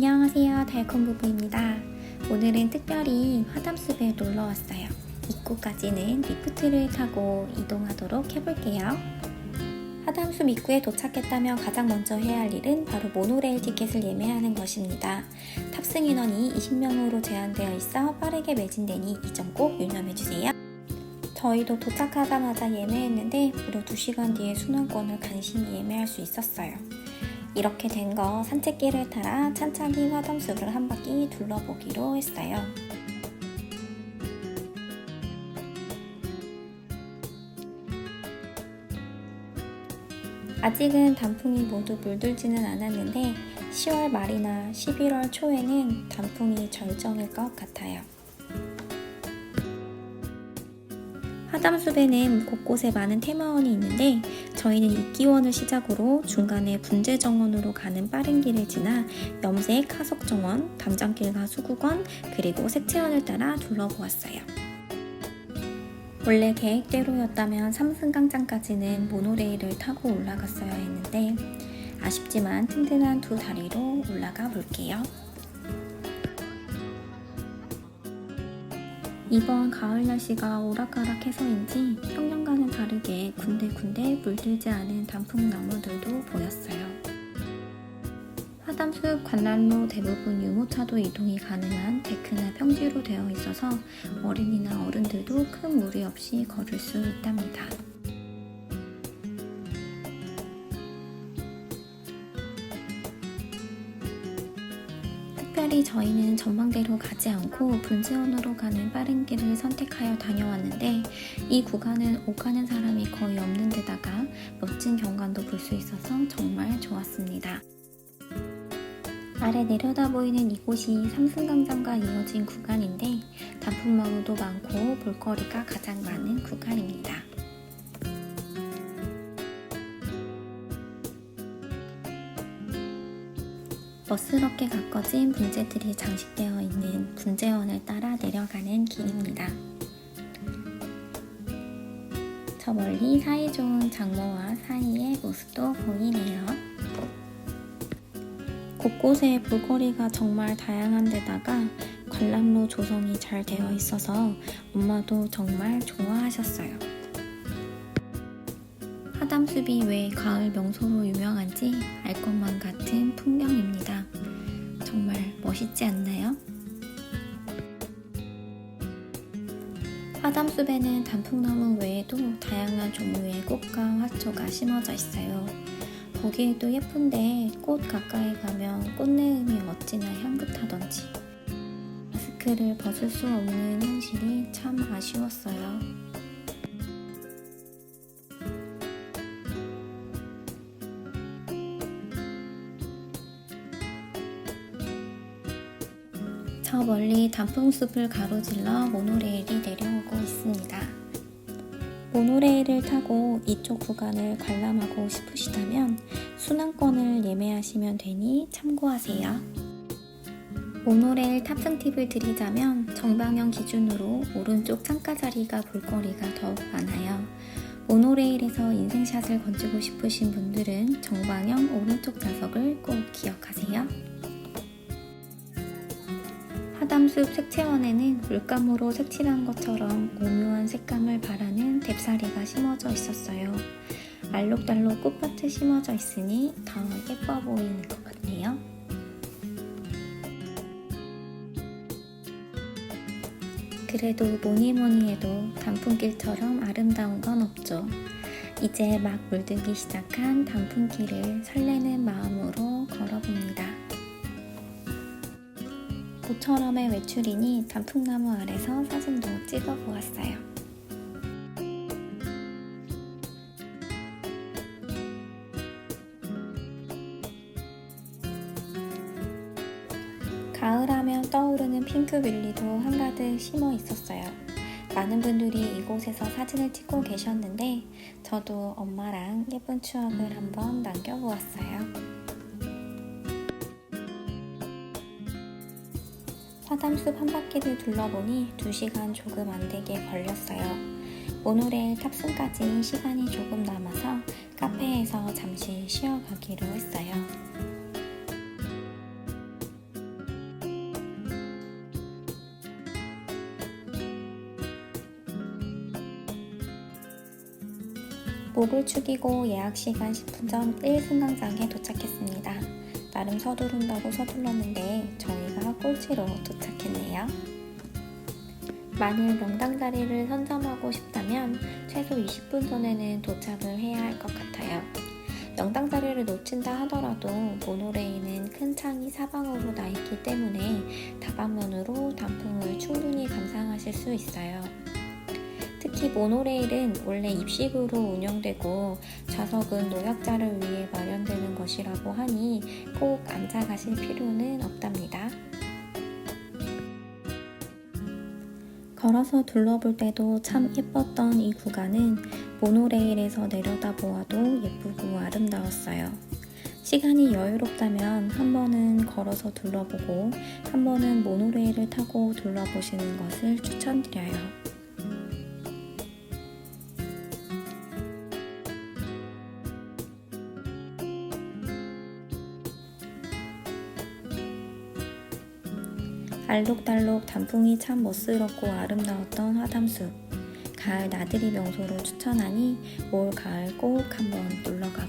달콤 부부입니다. 오늘은 특별히 화담숲에 놀러 왔어요. 입구까지는 리프트를 타고 이동하도록 해볼게요. 화담숲 입구에 도착했다면 가장 먼저 해야 할 일은 바로 모노레일 티켓을 예매하는 것입니다. 탑승 인원이 20명으로 제한되어 있어 빠르게 매진되니 이 점 꼭 유념해주세요. 저희도 도착하자마자 예매했는데 무려 2시간 뒤에 순환권을 간신히 예매할 수 있었어요. 이렇게 된 거 산책길을 따라 찬찬히 화담숲을 한 바퀴 둘러보기로 했어요. 아직은 단풍이 모두 물들지는 않았는데 10월 말이나 11월 초에는 단풍이 절정일 것 같아요. 화담숲에는 곳곳에 많은 테마원이 있는데 저희는 이기원을 시작으로 중간에 분재정원으로 가는 빠른 길을 지나 염색 하석정원, 담장길과 수국원, 그리고 색채원을 따라 둘러보았어요. 원래 계획대로였다면 삼승강장까지는 모노레일을 타고 올라갔어야 했는데 아쉽지만 튼튼한 두 다리로 올라가 볼게요. 이번 가을 날씨가 오락가락해서인지 평년과는 다르게 군데군데 물들지 않은 단풍나무들도 보였어요. 화담숲 관람로 대부분 유모차도 이동이 가능한 데크나 평지로 되어 있어서 어린이나 어른들도 큰 무리 없이 걸을 수 있답니다. 특별히 저희는 전망대로 가지 않고 분지원으로 가는 빠른 길을 선택하여 다녀왔는데 이 구간은 오가는 사람이 거의 없는 데다가 멋진 경관도 볼 수 있어서 정말 좋았습니다. 아래 내려다 보이는 이곳이 삼승강장과 이어진 구간인데 단풍나무도 많고 볼거리가 가장 많은 구간입니다. 멋스럽게 가꿔진 분재들이 장식되어 있는 분재원을 따라 내려가는 길입니다. 저 멀리 사이 좋은 장모와 사이의 모습도 보이네요. 곳곳에 볼거리가 정말 다양한 데다가 관람로 조성이 잘 되어 있어서 엄마도 정말 좋아하셨어요. 화담숲이 왜 가을 명소로 유명한지 알 것만 같은 풍경입니다. 정말 멋있지 않나요? 화담숲에는 단풍나무 외에도 다양한 종류의 꽃과 화초가 심어져 있어요. 보기에도 예쁜데 꽃 가까이 가면 꽃내음이 어찌나 향긋하던지 마스크를 벗을 수 없는 현실이 참 아쉬웠어요. 저 멀리 단풍숲을 가로질러 모노레일이 내려오고 있습니다. 모노레일을 타고 이쪽 구간을 관람하고 싶으시다면 순환권을 예매하시면 되니 참고하세요. 모노레일 탑승 팁을 드리자면 정방향 기준으로 오른쪽 창가 자리가 볼거리가 더욱 많아요. 모노레일에서 인생샷을 건지고 싶으신 분들은 정방향 오른쪽 좌석을 꼭 기억하세요. 화담숲 색채원에는 물감으로 색칠한 것처럼 오묘한 색감을 바라는 뎁사리가 심어져 있었어요. 알록달록 꽃밭에 심어져 있으니 더 예뻐 보이는 것 같네요. 그래도 뭐니 뭐니 해도 단풍길처럼 아름다운 건 없죠. 이제 막 물들기 시작한 단풍길을 설레는 마음 모처럼의 외출이니 단풍나무 아래서 사진도 찍어 보았어요. 가을하면 떠오르는 핑크윌리도 한가득 심어 있었어요. 많은 분들이 이곳에서 사진을 찍고 계셨는데 저도 엄마랑 예쁜 추억을 한번 남겨보았어요. 화담숲 한 바퀴를 둘러보니 2시간 조금 안 되게 걸렸어요. 모노레일 탑승까지 시간이 조금 남아서 카페에서 잠시 쉬어가기로 했어요. 목을 축이고 예약 시간 10분 전 1승강장에 도착했습니다. 나름 서두른다고 서둘렀는데 저희 가 꼴찌로 도착했네요. 만일 명당 자리를 선점하고 싶다면 최소 20분 전에는 도착을 해야 할 것 같아요. 명당 자리를 놓친다 하더라도 모노레일은 큰 창이 사방으로 나 있기 때문에 다방면으로 단풍을 충분히 감상하실 수 있어요. 특히 모노레일은 원래 입식으로 운영되고 좌석은 노약자를 위해 마련되는 것이라고 하니 꼭 앉아 가실 필요는 없답니다. 걸어서 둘러볼 때도 참 예뻤던 이 구간은 모노레일에서 내려다보아도 예쁘고 아름다웠어요. 시간이 여유롭다면 한 번은 걸어서 둘러보고 한 번은 모노레일을 타고 둘러보시는 것을 추천드려요. 알록달록 단풍이 참 멋스럽고 아름다웠던 화담숲. 가을 나들이 명소로 추천하니 올 가을 꼭 한번 놀러 가보세요.